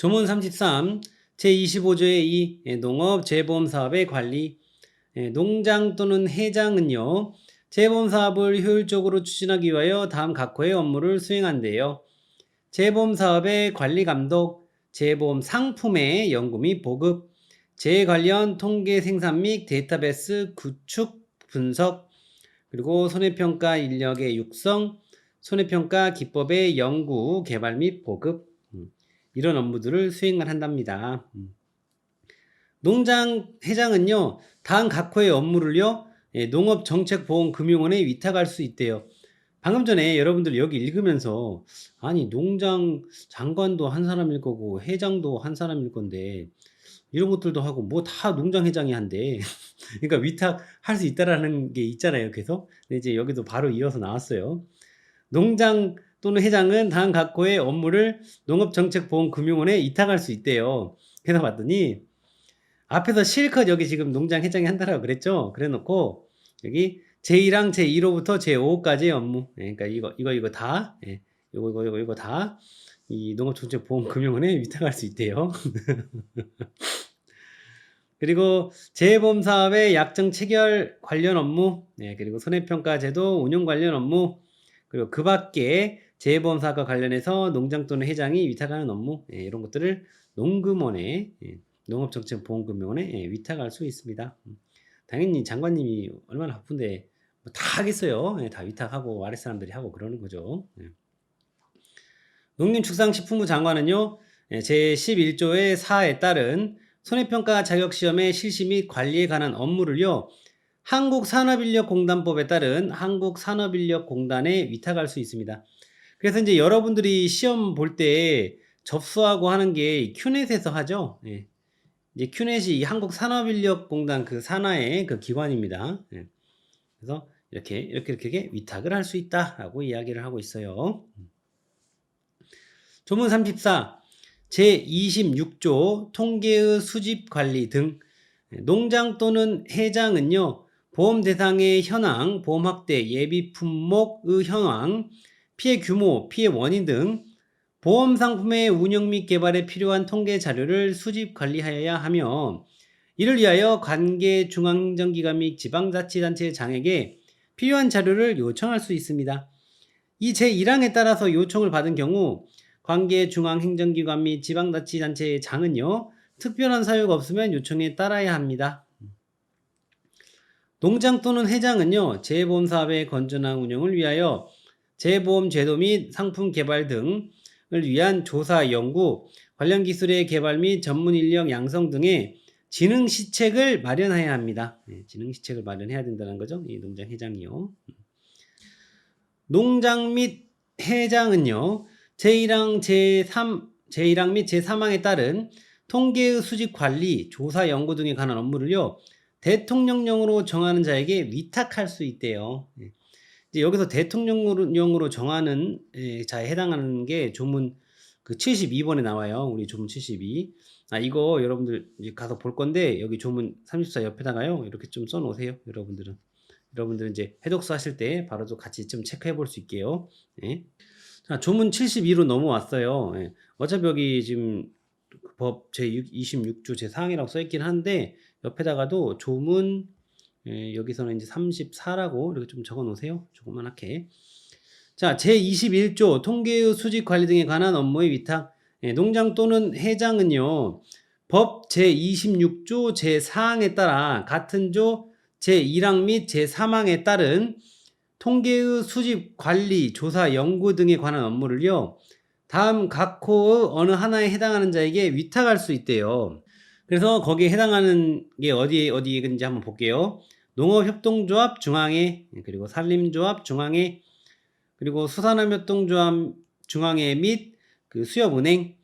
조문 33 제25조의 2 예, 농업 재보험 사업의 관리 예, 농장 또는 해장은요 재보험 사업을 효율적으로 추진하기 위하여 다음 각호의 업무를 수행한대요. 재보험 사업의 관리 감독, 재보험 상품의 연구 및 보급, 재 관련 통계 생산 및 데이터베이스 구축 분석, 그리고 손해평가 인력의 육성, 손해평가 기법의 연구, 개발 및 보급, 음, 이런 업무들을 수행을 한답니다. 음. 농장 회장은요, 다음 각 호의 업무를요, 예, 농업정책보험금융원에 위탁할 수 있대요. 방금 전에 여러분들 여기 읽으면서, 아니, 농장 장관도 한 사람일 거고, 회장도 한 사람일 건데, 이런 것들도 하고, 뭐 다 농장 회장이 한대. 그러니까 위탁할 수 있다라는 게 있잖아요. 그래서 근데 이제 여기도 바로 이어서 나왔어요. 농장 또는 회장은 다음 각호의 업무를 농업정책보험금융원에 위탁할 수 있대요. 그래서 봤더니 앞에서 실컷 여기 지금 농장 회장이 한다라고 그랬죠. 그래 놓고 여기 제1항 제1호부터 제5호까지의 업무. 예, 그러니까 이거 이거 이거 다 예, 이거 이거 이거 이거 다 이 농업정책보험금융원에 위탁할 수 있대요. 그리고 재보험 사업의 약정 체결 관련 업무, 네, 그리고 손해평가 제도 운영 관련 업무, 그리고 그 밖에 재보험 사업과 관련해서 농장 또는 회장이 위탁하는 업무, 예, 이런 것들을 농금원에, 예, 농업정책보험금융원에 예, 위탁할 수 있습니다. 음, 당연히 장관님이 얼마나 바쁜데 뭐 다 하겠어요. 예, 다 위탁하고 아랫 사람들이 하고 그러는 거죠. 예. 농림축산식품부 장관은요, 예, 제11조의 4에 따른 손해평가 자격시험의 실시 및 관리에 관한 업무를요, 한국산업인력공단법에 따른 한국산업인력공단에 위탁할 수 있습니다. 그래서 이제 여러분들이 시험 볼 때 접수하고 하는 게 큐넷에서 하죠. 예. 이제 큐넷이 이 한국산업인력공단 그 산하의 그 기관입니다. 예. 그래서 이렇게 이렇게 이렇게 위탁을 할 수 있다라고 이야기를 하고 있어요. 조문 34 제26조 통계의 수집 관리 등 농장 또는 해장은요 보험 대상의 현황, 보험 확대, 예비 품목의 현황, 피해 규모, 피해 원인 등 보험 상품의 운영 및 개발에 필요한 통계 자료를 수집 관리하여야 하며 이를 위하여 관계 중앙행정기관 및 지방자치단체 장에게 필요한 자료를 요청할 수 있습니다. 이 제1항에 따라서 요청을 받은 경우 관계 중앙행정기관 및 지방자치단체의 장은요 특별한 사유가 없으면 요청에 따라야 합니다. 농장 또는 회장은요 재보험 사업의 건전한 운영을 위하여 재보험 제도 및 상품 개발 등을 위한 조사 연구 관련 기술의 개발 및 전문 인력 양성 등의 지능 시책을 마련해야 합니다. 네, 지능 시책을 마련해야 된다는 거죠. 이 농장 회장이요. 농장 및 해장은요. 제1항 제3 제1항 및 제3항에 따른 통계의 수집 관리, 조사 연구 등에 관한 업무를요. 대통령령으로 정하는 자에게 위탁할 수 있대요. 예. 여기서 대통령령으로 정하는 예, 자에 해당하는 게 조문 그 72번에 나와요. 우리 조문 72. 아 이거 여러분들 가서 볼 건데 여기 조문 34 옆에다가요. 이렇게 좀 써 놓으세요. 여러분들은. 여러분들은 이제 해독수 하실 때 바로 또 같이 좀 체크해 볼 수 있게요. 예. 자, 조문 72로 넘어왔어요. 예. 어차피 여기 지금 법 제26조 제4항이라고 써 있긴 한데 옆에다가도 조문 예, 여기서는 이제 34라고 이렇게 좀 적어 놓으세요. 조그만하게. 자, 제21조 통계의 수집 관리 등에 관한 업무의 위탁. 예, 농장 또는 해장은요. 법 제26조 제4항에 따라 같은 조 제1항 및 제3항에 따른 통계의 수집, 관리, 조사, 연구 등에 관한 업무를요. 다음 각 호의 어느 하나에 해당하는 자에게 위탁할 수 있대요. 그래서 거기에 해당하는 게 어디에 어디인지 한번 볼게요. 농업협동조합 중앙회 그리고 산림조합 중앙회 그리고 수산업협동조합 중앙회 및 그 수협은행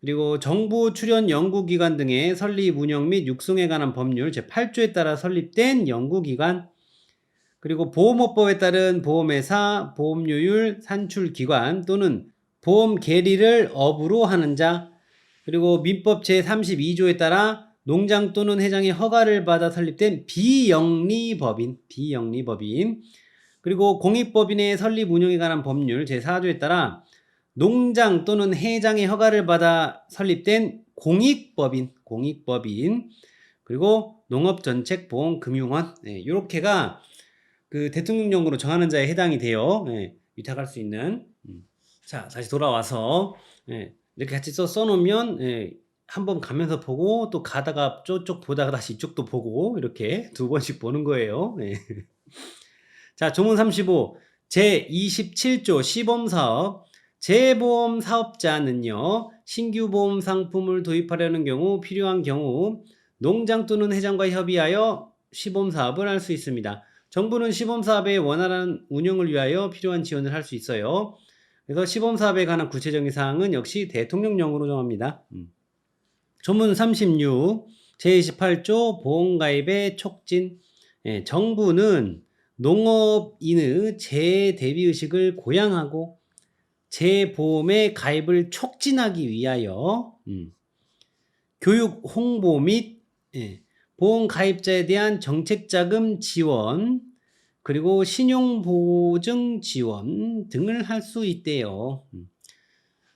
그리고 정부 출연 연구기관 등의 설립 운영 및 육성에 관한 법률 제8조에 따라 설립된 연구기관 그리고 보험업법에 따른 보험회사, 보험료율 산출기관 또는 보험 계리를 업으로 하는 자, 그리고 민법 제32조에 따라 농장 또는 회장의 허가를 받아 설립된 비영리법인, 비영리법인, 그리고 공익법인의 설립 운영에 관한 법률 제4조에 따라 농장 또는 해장의 허가를 받아 설립된 공익법인, 공익법인, 그리고 농업정책보험금융원, 네, 이렇게가 그 대통령령으로 정하는 자에 해당이 돼요. 예, 위탁할 수 있는. 음. 자, 다시 돌아와서 예, 이렇게 같이 써 써놓으면 예, 한번 가면서 보고 또 가다가 저쪽 보다가 다시 이쪽도 보고 이렇게 두 번씩 보는 거예요. 예. 자, 조문 35 제 27조 시범사업 재보험 사업자는요 신규 보험 상품을 도입하려는 경우 필요한 경우 농장 또는 회장과 협의하여 시범 사업을 할 수 있습니다. 정부는 시범 사업의 원활한 운영을 위하여 필요한 지원을 할 수 있어요. 그래서 시범 사업에 관한 구체적인 사항은 역시 대통령령으로 정합니다. 음. 조문 36 제28조 보험가입의 촉진 예, 정부는 농업인의 재대비 의식을 고양하고 재보험의 가입을 촉진하기 위하여 음, 교육 홍보 및 예, 보험 가입자에 대한 정책 자금 지원 그리고 신용 보증 지원 등을 할 수 있대요. 음.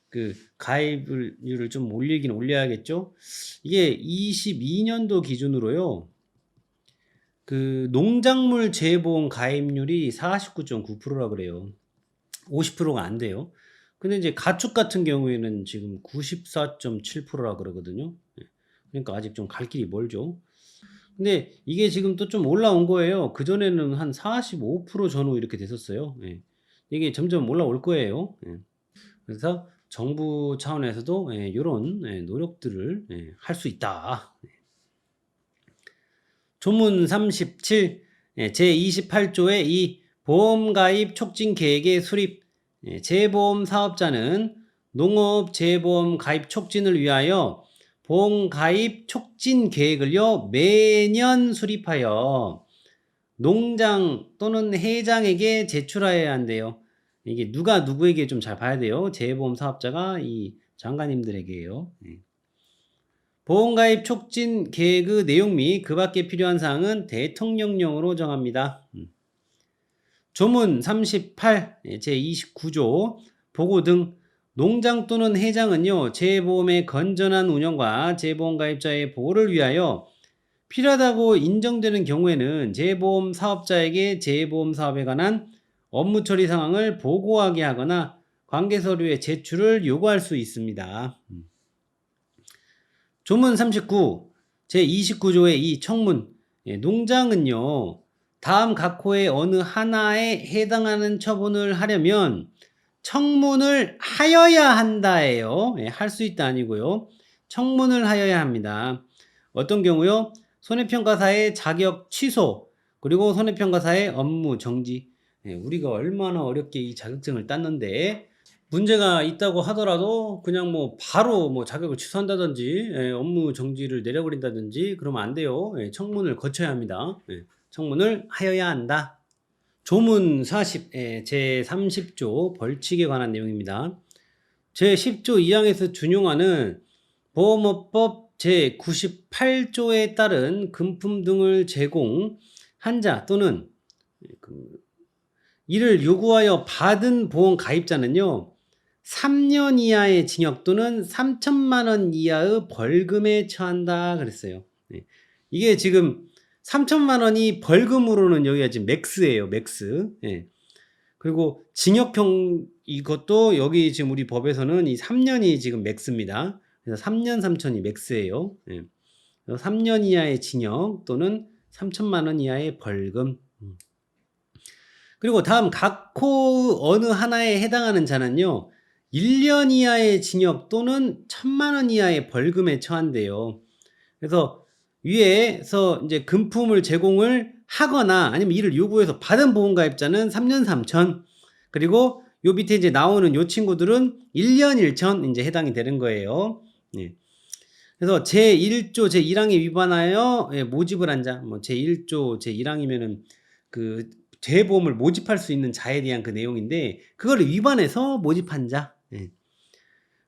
그 가입률을 좀 올리긴 올려야겠죠. 이게 22년도 기준으로요. 그 농작물 재보험 가입률이 49.9%라 그래요. 50%가 안 돼요. 근데 이제 가축 같은 경우에는 지금 94.7%라 그러거든요. 예. 그러니까 아직 좀 갈 길이 멀죠. 근데 이게 지금 또 좀 올라온 거예요. 그전에는 한 45% 전후 이렇게 됐었어요. 예. 이게 점점 올라올 거예요. 예. 그래서 정부 차원에서도 예, 이런 예, 노력들을 예, 할수 있다. 조문 37 예, 제28조의 이 보험가입 촉진 계획의 수립 예, 재보험 사업자는 농업 재보험 가입 촉진을 위하여 보험 가입 촉진 계획을요 매년 수립하여 농장 또는 회장에게 제출하여야 한대요. 이게 누가 누구에게 좀 잘 봐야 돼요. 재보험 사업자가 이 장관님들에게요. 예. 보험가입 촉진 계획의 내용 및 그 밖에 필요한 사항은 대통령령으로 정합니다. 음. 조문 38 제29조 보고 등 농장 또는 해장은요 재보험의 건전한 운영과 재보험 가입자의 보호를 위하여 필요하다고 인정되는 경우에는 재보험 사업자에게 재보험 사업에 관한 업무 처리 상황을 보고하게 하거나 관계 서류의 제출을 요구할 수 있습니다. 음. 조문 39 제29조의 이 청문 예, 농장은요 다음 각호의 어느 하나에 해당하는 처분을 하려면 청문을 하여야 한다예요. 예, 할수 있다 아니고요. 청문을 하여야 합니다. 어떤 경우요? 손해평가사의 자격 취소 그리고 손해평가사의 업무 정지. 예, 우리가 얼마나 어렵게 이 자격증을 땄는데 문제가 있다고 하더라도 그냥 뭐 바로 뭐 자격을 취소한다든지 예, 업무 정지를 내려버린다든지 그러면 안 돼요. 예, 청문을 거쳐야 합니다. 예, 청문을 하여야 한다. 조문 40, 예, 제 30조 벌칙에 관한 내용입니다. 제 10조 2항에서 준용하는 보험업법 제 98조에 따른 금품 등을 제공한 자 또는 그 이를 요구하여 받은 보험 가입자는요. 3년 이하의 징역 또는 3천만 원 이하의 벌금에 처한다 그랬어요. 네. 이게 지금 3천만 원이 벌금으로는 여기가 지금 맥스예요, 맥스. 예. 그리고 징역형 이것도 여기 지금 우리 법에서는 이 3년이 지금 맥스입니다. 그래서 3년 3천이 맥스예요. 예. 3년 이하의 징역 또는 3천만 원 이하의 벌금. 음. 그리고 다음 각호 어느 하나에 해당하는 자는요. 1년 이하의 징역 또는 1000만 원 이하의 벌금에 처한대요. 그래서 위에서 이제 금품을 제공을 하거나 아니면 이를 요구해서 받은 보험가입자는 3년 3천 그리고 요 밑에 이제 나오는 요 친구들은 1년 1천 이제 해당이 되는 거예요. 예. 그래서 제1조 제1항에 위반하여 예, 모집을 한 자, 뭐 제1조 제1항이면은 그 재보험을 모집할 수 있는 자에 대한 그 내용인데 그거를 위반해서 모집한 자. 예.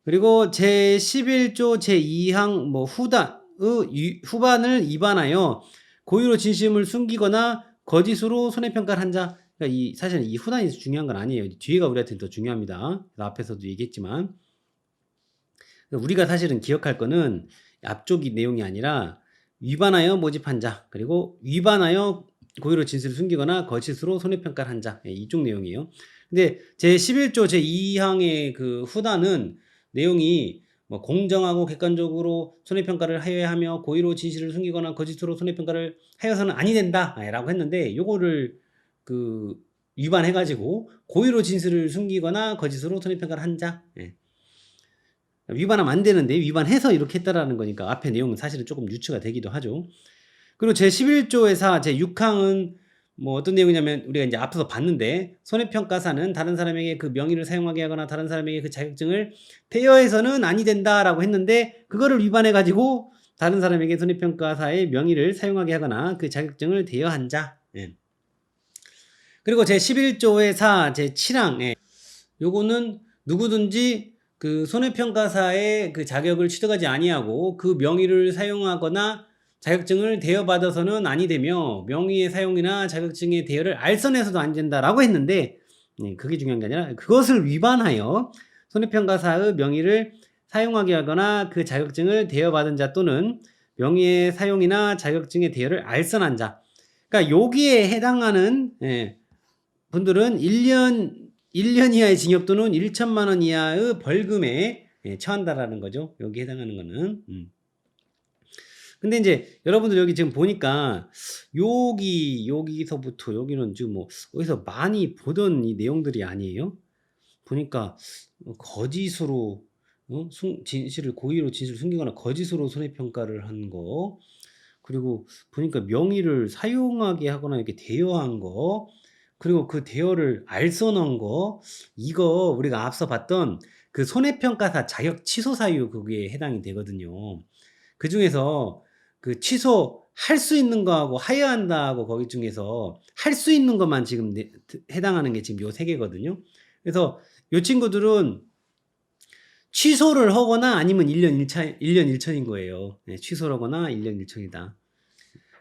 그리고 제11조 제2항 뭐 후단 의 후반을 위반하여 고의로 진심을 숨기거나 거짓으로 손해평가를 한 자. 그러니까 이 사실은 이 후단이 중요한 건 아니에요. 뒤에가 우리한테는 더 중요합니다. 앞에서도 얘기했지만 우리가 사실은 기억할 거는 앞쪽이 내용이 아니라 위반하여 모집한 자 그리고 위반하여 고의로 진술을 숨기거나 거짓으로 손해평가를 한 자. 예, 이쪽 내용이에요. 근데 제 11조 제 2항의 그 후단은 내용이 뭐 공정하고 객관적으로 손해평가를 하여야 하며 고의로 진실을 숨기거나 거짓으로 손해평가를 하여서는 아니 된다라고 했는데 요거를 그 위반해 가지고 고의로 진술을 숨기거나 거짓으로 손해평가를 한 자. 예. 위반하면 안 되는데 위반해서 이렇게 했다라는 거니까 앞에 내용은 사실은 조금 유추가 되기도 하죠. 그리고 제 11조에서 제 6항은 뭐 어떤 내용이냐면 우리가 이제 앞서서 봤는데 손해평가사는 다른 사람에게 그 명의를 사용하게 하거나 다른 사람에게 그 자격증을 대여해서는 아니 된다라고 했는데 그거를 위반해 가지고 다른 사람에게 손해평가사의 명의를 사용하게 하거나 그 자격증을 대여한 자. 예. 그리고 제 11조의 4, 제 7항. 예. 요거는 누구든지 그 손해평가사의 그 자격을 취득하지 아니하고 그 명의를 사용하거나 자격증을 대여받아서는 아니 되며 명의의 사용이나 자격증의 대여를 알선해서도 안 된다라고 했는데 네, 그게 중요한 게 아니라 그것을 위반하여 손해평가사의 명의를 사용하게 하거나 그 자격증을 대여받은 자 또는 명의의 사용이나 자격증의 대여를 알선한 자. 그러니까 여기에 해당하는 예, 분들은 1년 1년 이하의 징역 또는 1천만 원 이하의 벌금에 예, 처한다라는 거죠. 여기 해당하는 거는. 음. 근데 이제 여러분들 여기 지금 보니까 여기 여기서부터 여기는 지금 뭐 어디서 많이 보던 이 내용들이 아니에요? 보니까 어, 거짓으로 어? 숨- 진실을 고의로 진실을 숨기거나 거짓으로 손해평가를 한 거. 그리고 보니까 명의를 사용하게 하거나 이렇게 대여한 거. 그리고 그 대여를 알선한 거. 이거 우리가 앞서 봤던 그 손해평가사 자격 취소 사유 그게 해당이 되거든요. 그 중에서 그 취소 할 수 있는 거하고 하여한다하고 거기 중에서 할 수 있는 것만 지금 내- 해당하는 게 지금 요 세 개거든요. 그래서 요 친구들은 취소를 하거나 아니면 1년 1차, 1년 1천인 거예요. 네, 취소를 하거나 1년 1천이다.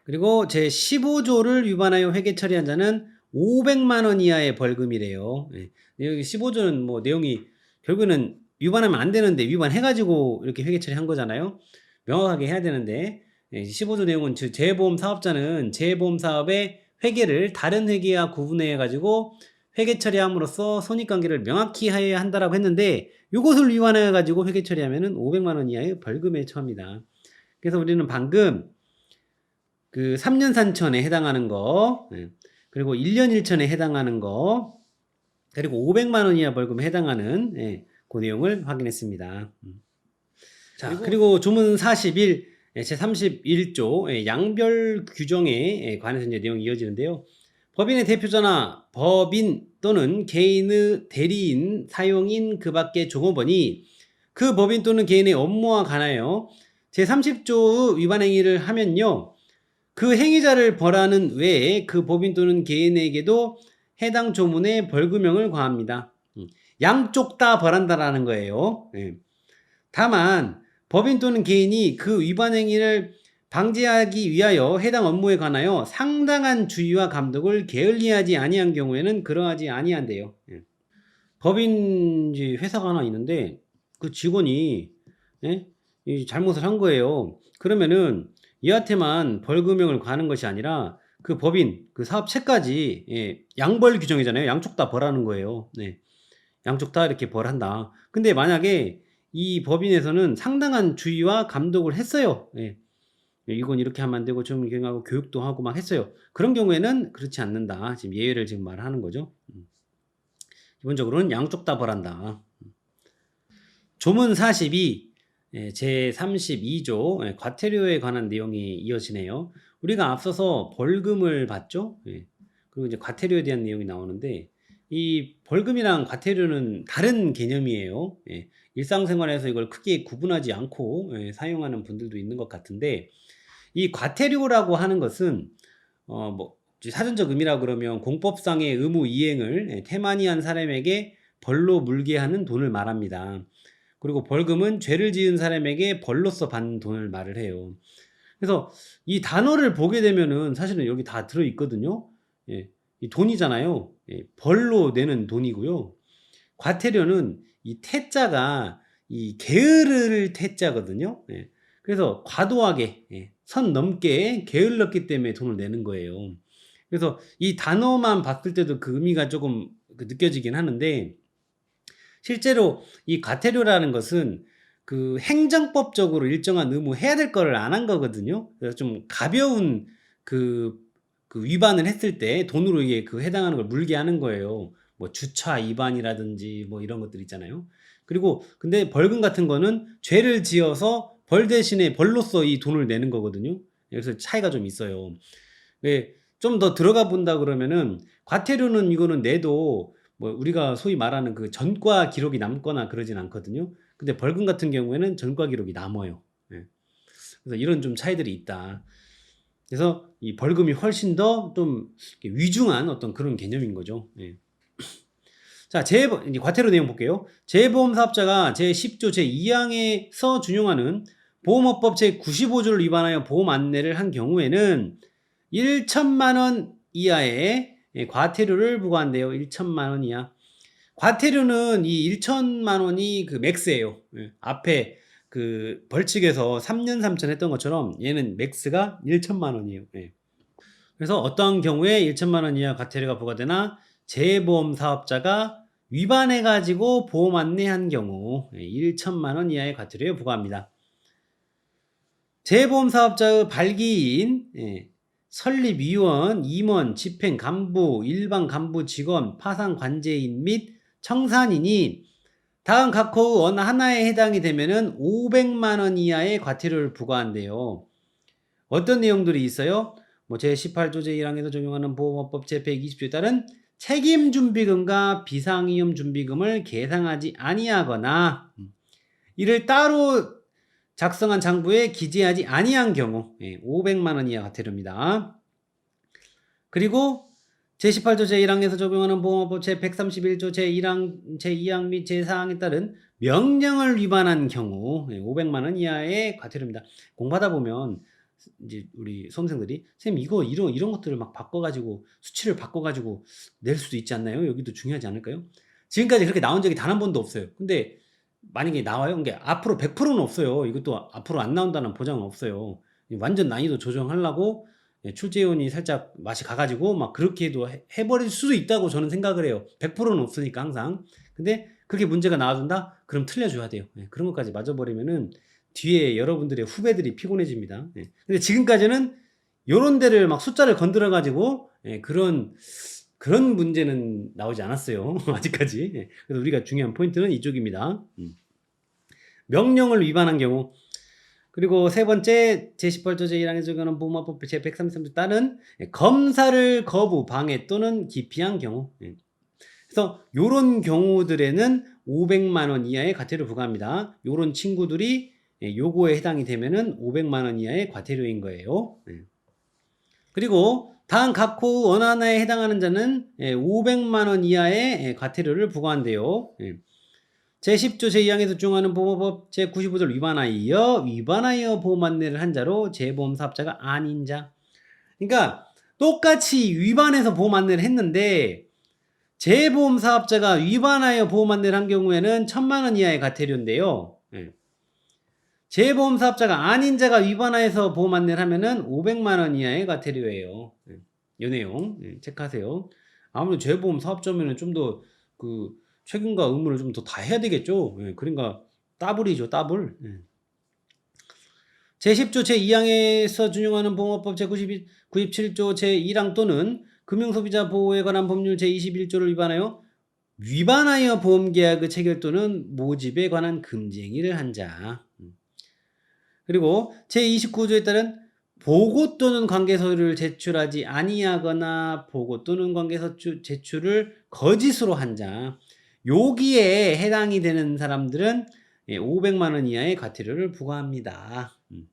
그리고 제 15조를 위반하여 회계 처리한 자는 500만 원 이하의 벌금이래요. 네, 여기 15조는 뭐 내용이 결국에는 위반하면 안 되는데 위반해가지고 이렇게 회계 처리한 거잖아요. 명확하게 해야 되는데 15조 내용은 즉 재보험 사업자는 재보험 사업의 회계를 다른 회계와 구분해 가지고 회계 처리함으로써 손익관계를 명확히 하여야 한다라고 했는데 이것을 위반해 가지고 회계 처리하면은 500만 원 이하의 벌금에 처합니다. 그래서 우리는 방금 그 3년 산천에 해당하는 거 예, 그리고 1년 1천에 해당하는 거 그리고 500만 원 이하 벌금에 해당하는 예, 그 내용을 확인했습니다. 음. 자, 그리고 조문 41 예, 제31조 예, 양별 규정에 예, 관해서 이제 내용이 이어지는데요. 법인의 대표자나 법인 또는 개인의 대리인, 사용인 그 밖의 종업원이 그 법인 또는 개인의 업무와 관하여 제30조의 위반 행위를 하면요. 그 행위자를 벌하는 외에 그 법인 또는 개인에게도 해당 조문에 벌금형을 과합니다. 음, 양쪽 다 벌한다라는 거예요. 예. 다만 법인 또는 개인이 그 위반 행위를 방지하기 위하여 해당 업무에 관하여 상당한 주의와 감독을 게을리하지 아니한 경우에는 그러하지 아니한대요. 예. 법인 회사가 하나 있는데 그 직원이 예? 이 잘못을 한 거예요. 그러면은 얘한테만 벌금형을 가는 것이 아니라 그 법인 그 사업체까지 예, 양벌 규정이잖아요. 양쪽 다 벌하는 거예요. 네. 양쪽 다 이렇게 벌한다. 근데 만약에 이 법인에서는 상당한 주의와 감독을 했어요. 예. 이건 이렇게 하면 안 되고 좀 경하고 교육도 하고 막 했어요. 그런 경우에는 그렇지 않는다. 지금 예외를 지금 말하는 거죠. 음. 기본적으로는 양쪽 다 벌한다. 음. 조문 42 예, 제 32조 예, 과태료에 관한 내용이 이어지네요. 우리가 앞서서 벌금을. 예. 그리고 이제 과태료에 대한 내용이 나오는데 이 벌금이랑 과태료는 다른 개념이에요. 예. 일상생활에서 이걸 크게 구분하지 않고 예, 사용하는 분들도 있는 것 같은데 이 과태료라고 하는 것은 어 뭐 사전적 의미라 그러면 공법상의 의무 이행을 예, 태만히 한 사람에게 벌로 물게 하는 돈을 말합니다. 그리고 벌금은 죄를 지은 사람에게 벌로서 받는 돈을 말을 해요. 그래서 이 단어를 보게 되면은 사실은 여기 다 들어 있거든요. 예. 이 돈이잖아요. 예, 벌로 내는 돈이고요. 과태료는 이 태자가 이 게으를 태자거든요. 예, 그래서 과도하게 예, 선 넘게 게을렀기 때문에 돈을 내는 거예요. 그래서 이 단어만 봤을 때도 그 의미가 조금 그 느껴지긴 하는데 실제로 이 과태료라는 것은 그 행정법적으로 일정한 의무 해야 될 거를 안 한 거거든요. 그래서 좀 가벼운 그, 그 위반을 했을 때 돈으로 이게 그 해당하는 걸 물게 하는 거예요. 뭐 주차 위반이라든지 뭐 이런 것들 있잖아요. 그리고 근데 벌금 같은 거는 죄를 지어서 벌 대신에 벌로서 이 돈을 내는 거거든요. 그래서 차이가 좀 있어요. 좀더 들어가 본다 그러면은 과태료는 이거는 내도 뭐 우리가 소위 말하는 그 전과 기록이 남거나 그러진 않거든요. 근데 벌금 같은 경우에는 전과 기록이 남아요. 예. 그래서 이런 좀 차이들이 있다. 그래서 이 벌금이 훨씬 더 좀 위중한 어떤 그런 개념인 거죠. 예. 자, 재 이제 과태료 내용 볼게요. 재보험 사업자가 제 10조 제 2항에서 준용하는 보험업법 제 95조를 위반하여 보험 안내를 한 경우에는 1천만 원 이하의 예, 과태료를 부과한대요. 1천만 원 이하. 과태료는 이 1천만 원이 그 맥스예요. 예, 앞에 그 벌칙에서 3년 3천 했던 것처럼 얘는 맥스가 1천만 원이에요. 예. 그래서 어떤 경우에 1천만 원 이하 과태료가 부과되나 재보험 사업자가 위반해 가지고 보험 안내한 경우 1천만 원 이하의 과태료에 부과합니다. 재보험 사업자의 발기인 예, 설립위원, 임원, 집행 간부, 일반 간부 직원, 파산 관제인 및 청산인이 다음 각호 어느 하나에 해당이 되면은 500만 원 이하의 과태료를 부과한대요. 어떤 내용들이 있어요? 뭐 제18조 제 1항에서 적용하는 보험업법 제120조에 따른 책임 준비금과 비상위험 준비금을 계상하지 아니하거나 이를 따로 작성한 장부에 기재하지 아니한 경우 500만 원 이하 과태료입니다. 그리고 제18조 제1항에서 적용하는 보험업법 제131조 제1항, 제2항 및 제4항에 따른 명령을 위반한 경우 500만 원 이하의 과태료입니다. 공부하다 보면 이제 우리 수험생들이 선생님 이거 이런 이런 것들을 막 바꿔 가지고 수치를 바꿔 가지고 낼 수도 있지 않나요? 여기도 중요하지 않을까요? 지금까지 그렇게 나온 적이 단 한 번도 없어요. 근데 만약에 나와요? 이게 앞으로 100%는 없어요. 이것도 앞으로 안 나온다는 보장은 없어요. 완전 난이도 조정하려고 예, 출제위원이 살짝 맛이 가가지고 막 그렇게도 해- 해버릴 수도 있다고 저는 생각을 해요. 100%는 없으니까 항상. 근데 그게 문제가 나와준다? 그럼 틀려줘야 돼요. 예, 그런 것까지 맞아버리면은 뒤에 여러분들의 후배들이 피곤해집니다. 예. 근데 지금까지는 요런 데를 막 숫자를 건드려가지고 예, 그런 그런 문제는 나오지 않았어요. 아직까지. 예. 그래서 우리가 중요한 포인트는 이쪽입니다. 음. 명령을 위반한 경우 그리고 세 번째 제18조 제1항에 적용하는 보험업법 제133조 따른 검사를 거부, 방해 또는 기피한 경우. 예. 그래서 요런 경우들에는 500만 원 이하의 과태료 부과합니다. 요런 친구들이 예, 요거에 해당이 되면은 500만 원 이하의 과태료인 거예요. 예. 그리고 다음 각호 원하나에 해당하는 자는 예, 500만 원 이하의 예, 과태료를 부과한대요. 예. 제10조 제2항에서 중하는 보험법 제95조를 위반하여 위반하여 보험 안내를 한 자로 재보험 사업자가 아닌 자. 그러니까 똑같이 위반해서 보험 안내를 했는데 재보험 사업자가 위반하여 보험 안내를 한 경우에는 천만 원 이하의 과태료인데요. 예. 재보험 사업자가 아닌 자가 위반하여서 보험 안내를 하면은 500만 원 이하의 과태료예요. 예. 요 내용 예, 체크하세요. 아무래도 재보험 사업자면은 좀더 그 책임과 의무를 좀 더 다 해야 되겠죠. 예, 그러니까 따블이죠, 따블. 예. 제10조 제2항에서 준용하는 보험업법 제92, 97조 제1항 또는 금융소비자 보호에 관한 법률 제21조를 위반하여 위반하여 보험계약의 체결 또는 모집에 관한 금지행위를 한 자. 음. 그리고 제29조에 따른 보고 또는 관계서류를 제출하지 아니하거나 보고 또는 관계서 제출을 거짓으로 한 자. 여기에 해당이 되는 사람들은 500만 원 이하의 과태료를 부과합니다. 음.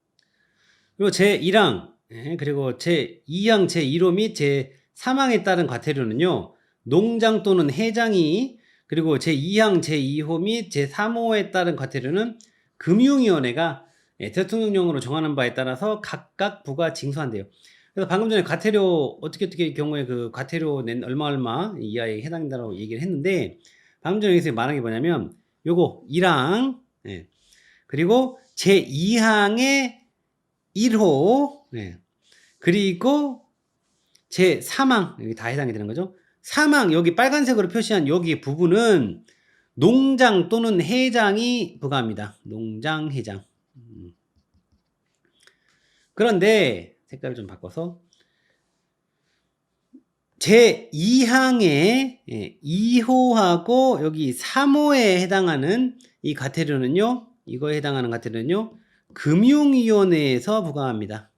그리고 제 1항 그리고 제 2항 제 1호 및 제 3항에 따른 과태료는요. 농장 또는 해장이 그리고 제 2항 제 2호 및 제 3호에 따른 과태료는 금융위원회가 예, 대통령령으로 정하는 바에 따라서 각각 부과 징수한대요. 그래서 방금 전에 과태료 어떻게 어떻게 경우에 그 과태료 낸 얼마 얼마 이하에 해당된다고 얘기를 했는데 방금 전에 여기서 말한 게 뭐냐면 요거 1항 예. 그리고 제 2항의 1호 예. 그리고 제 3항 여기 다 해당이 되는 거죠. 3항 여기 빨간색으로 표시한 여기 부분은 농장 또는 해장이 부과합니다. 농장 해장. 음. 그런데 색깔을 좀 바꿔서 제 2항의 2호하고 여기 3호에 해당하는 이 과태료는요. 이거에 해당하는 과태료는요. 금융위원회에서 부과합니다.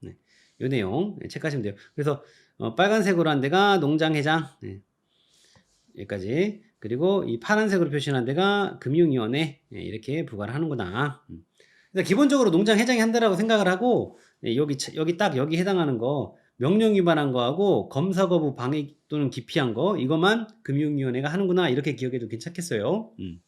네, 이 내용 네, 체크하시면 돼요. 그래서 어, 빨간색으로 한 데가 농장회장 네, 여기까지 그리고 이 파란색으로 표시한 데가 금융위원회 네, 이렇게 부과를 하는구나. 음. 기본적으로 농장회장이 한다라고 생각을 하고 네, 여기 차- 여기 딱 여기 해당하는 거 명령 위반한 거하고 검사 거부 방해 또는 기피한 거 이것만 금융위원회가 하는구나 이렇게 기억해도 괜찮겠어요. 음.